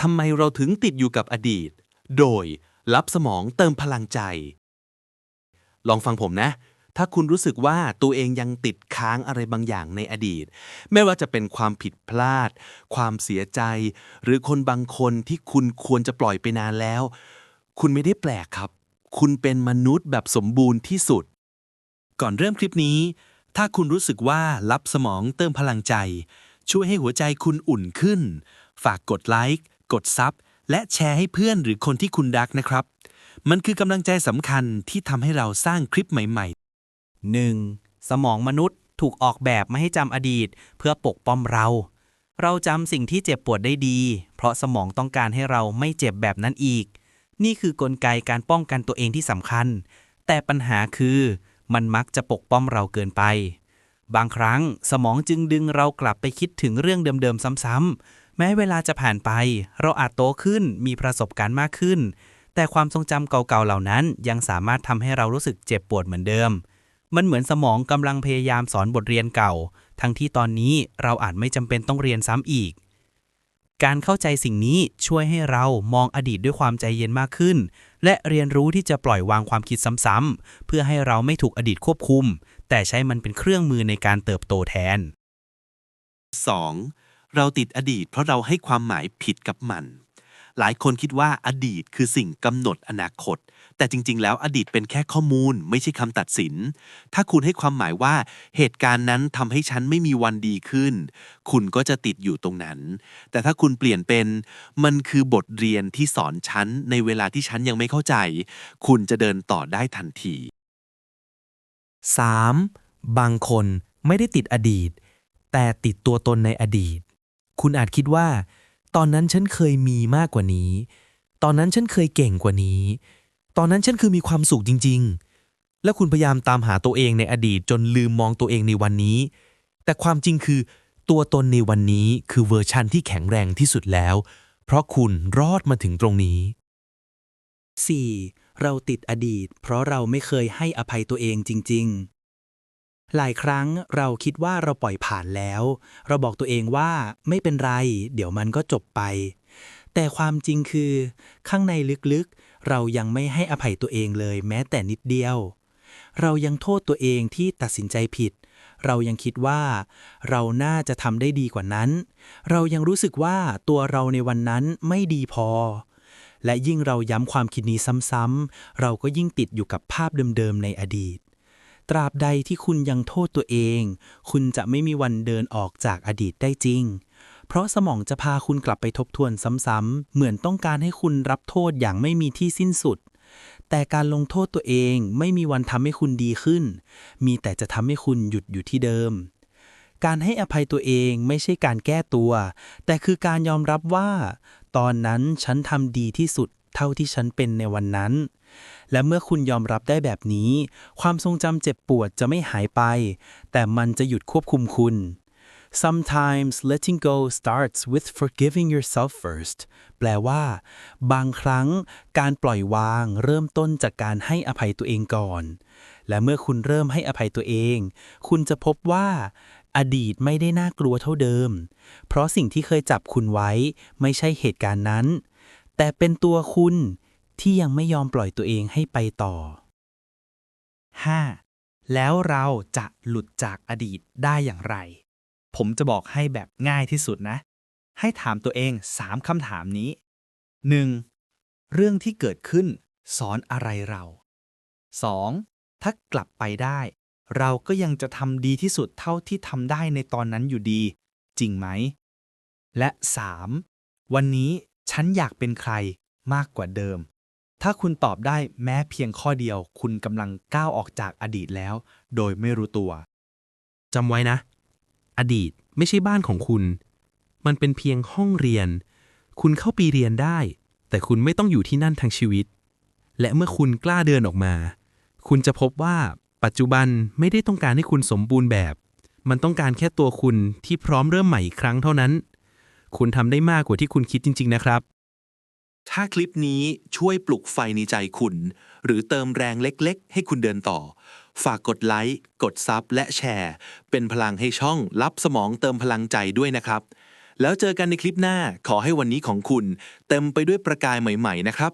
ทำไมเราถึงติดอยู่กับอดีต โดยรับสมองเติมพลังใจ ลองฟังผมนะ ถ้าคุณรู้สึกว่าตัวเองยังติดค้างอะไรบางอย่างในอดีต ไม่ว่าจะเป็นความผิดพลาด ความเสียใจ หรือคนบางคนที่คุณควรจะปล่อยไปนานแล้ว คุณไม่ได้แปลกครับ คุณเป็นมนุษย์แบบสมบูรณ์ที่สุด ก่อนเริ่มคลิปนี้ ถ้าคุณรู้สึกว่ารับสมองเติมพลังใจ ช่วยให้หัวใจคุณอุ่นขึ้น ฝากกดไลค์ กดซับและแชร์ให้เพื่อนหรือคนที่คุณรักนะครับ มันคือกำลังใจสำคัญที่ทำให้เราสร้างคลิปใหม่ ๆ 1. สมองมนุษย์ถูกออกแบบมาให้จำอดีต เพื่อปกป้องเรา เราจำสิ่งที่เจ็บปวดได้ดี เพราะสมองต้องการให้เราไม่เจ็บแบบนั้นอีก นี่คือกลไกการป้องกันตัวเองที่สำคัญ แต่ปัญหาคือ มันมักจะปกป้องเราเกินไป บางครั้งสมองจึงดึงเรากลับไปคิดถึงเรื่องเดิมๆ ซ้ำๆ แม้เวลาจะผ่านไป เราอาจโตขึ้นมีประสบการณ์มากขึ้น แต่ความทรงจำเก่าๆ เหล่านั้น ยังสามารถทำให้เรารู้สึกเจ็บปวดเหมือนเดิม มันเหมือนสมองกำลังพยายามสอนบทเรียนเก่า ทั้งที่ตอนนี้เราอาจไม่จำเป็นต้องเรียนซ้ำอีก การเข้าใจสิ่งนี้ช่วยให้เรามองอดีตด้วยความใจเย็นมากขึ้น และเรียนรู้ที่จะปล่อยวางความคิดซ้ำๆเพื่อให้เราไม่ถูกอดีตควบคุม แต่ใช้มันเป็นเครื่องมือในการเติบโตแทน 2. เราติดอดีตเพราะเราให้ความหมายผิดกับมัน หลายคนคิดว่าอดีตคือสิ่งกำหนดอนาคต แต่จริง ๆ แล้วอดีตเป็นแค่ข้อมูลไม่ใช่คำตัดสิน ถ้าคุณให้ความหมายว่าเหตุการณ์นั้นทำให้ฉันไม่มีวันดีขึ้น คุณก็จะติดอยู่ตรงนั้น แต่ถ้าคุณเปลี่ยนเป็น มันคือบทเรียนที่สอนฉันในเวลาที่ฉันยังไม่เข้าใจ คุณจะเดินต่อได้ทันที 3. บางคนไม่ได้ติดอดีต แต่ติดตัวตนในอดีต คุณอาจคิดว่า ตอนนั้นฉันเคยมีมากกว่านี้ ตอนนั้นฉันเคยเก่งกว่านี้ ตอนนั้นฉันคือมีความสุขจริง ๆ และคุณพยายามตามหาตัวเองในอดีตจนลืมมองตัวเองในวันนี้ แต่ความจริงคือตัวตนในวันนี้คือเวอร์ชันที่แข็งแรงที่สุดแล้ว เพราะคุณรอดมาถึงตรงนี้ 4. เราติดอดีต เพราะเราไม่เคยให้อภัยตัวเองจริง ๆ หลายครั้งเราคิดว่าเราปล่อยผ่านแล้ว เราบอกตัวเองว่าไม่เป็นไร เดี๋ยวมันก็จบไป แต่ความจริงคือ ข้างในลึกๆ เรายังไม่ให้อภัยตัวเองเลยแม้แต่นิดเดียว เรายังโทษตัวเองที่ตัดสินใจผิด เรายังคิดว่า เราน่าจะทำได้ดีกว่านั้น เรายังรู้สึกว่าตัวเราในวันนั้นไม่ดีพอ และยิ่งเราย้ำความคิดนี้ซ้ำๆเราก็ยิ่งติดอยู่กับภาพเดิมๆในอดีตตราบใดที่คุณยังโทษตัวเอง คุณจะไม่มีวันเดินออกจากอดีตได้จริง เพราะสมองจะพาคุณกลับไปทบทวนซ้ำๆ เหมือนต้องการให้คุณรับโทษอย่างไม่มีที่สิ้นสุด แต่การลงโทษตัวเองไม่มีวันทำให้คุณดีขึ้น มีแต่จะทำให้คุณหยุดอยู่ที่เดิม การให้อภัยตัวเองไม่ใช่การแก้ตัว แต่คือการยอมรับว่า ตอนนั้นฉันทำดีที่สุดเท่าที่ฉันเป็นในวันนั้น และเมื่อคุณยอมรับได้แบบนี้ ความทรงจำเจ็บปวดจะไม่หายไป แต่มันจะหยุดควบคุมคุณ Sometimes letting go starts with forgiving yourself first แปลว่า บางครั้งการปล่อยวางเริ่มต้นจากการให้อภัยตัวเองก่อน และเมื่อคุณเริ่มให้อภัยตัวเอง คุณจะพบว่า อดีตไม่ได้น่ากลัวเท่าเดิม เพราะสิ่งที่เคยจับคุณไว้ ไม่ใช่เหตุการณ์นั้น แต่เป็นตัวคุณที่ยังไม่ยอมปล่อยตัวเองให้ไปต่อ 5. แล้วเราจะหลุดจากอดีตได้อย่างไร ผมจะบอกให้แบบง่ายที่สุดนะ ให้ถามตัวเอง 3คำถามนี้ 1. เรื่องที่เกิดขึ้น สอนอะไรเรา 2. ถ้ากลับไปได้ เราก็ยังจะทำดีที่สุดเท่าที่ทำได้ในตอนนั้นอยู่ดี จริงไหม และ 3. วันนี้ฉันอยากเป็นใครมากกว่าเดิม ถ้าคุณตอบได้แม้เพียงข้อเดียว คุณกำลังก้าวออกจากอดีตแล้ว โดยไม่รู้ตัวจำไว้นะ อดีตไม่ใช่บ้านของคุณ มันเป็นเพียงห้องเรียน คุณเข้าปีเรียนได้ แต่คุณไม่ต้องอยู่ที่นั่นทั้งชีวิต และเมื่อคุณกล้าเดินออกมา คุณจะพบว่าปัจจุบันไม่ได้ต้องการให้คุณสมบูรณ์แบบ มันต้องการแค่ตัวคุณที่พร้อมเริ่มใหม่อีกครั้งเท่านั้น คุณทำได้มากกว่าที่คุณคิดจริง ๆ นะครับ ถ้าคลิปนี้ช่วยปลุกไฟในใจคุณ หรือเติมแรงเล็ก ๆ ให้คุณเดินต่อ ฝากกดไลค์ กดซับและแชร์ เป็นพลังให้ช่องรับสมองเติมพลังใจด้วยนะครับ แล้วเจอกันในคลิปหน้าขอให้วันนี้ของคุณ เต็มไปด้วยประกายใหม่ ๆ นะครับ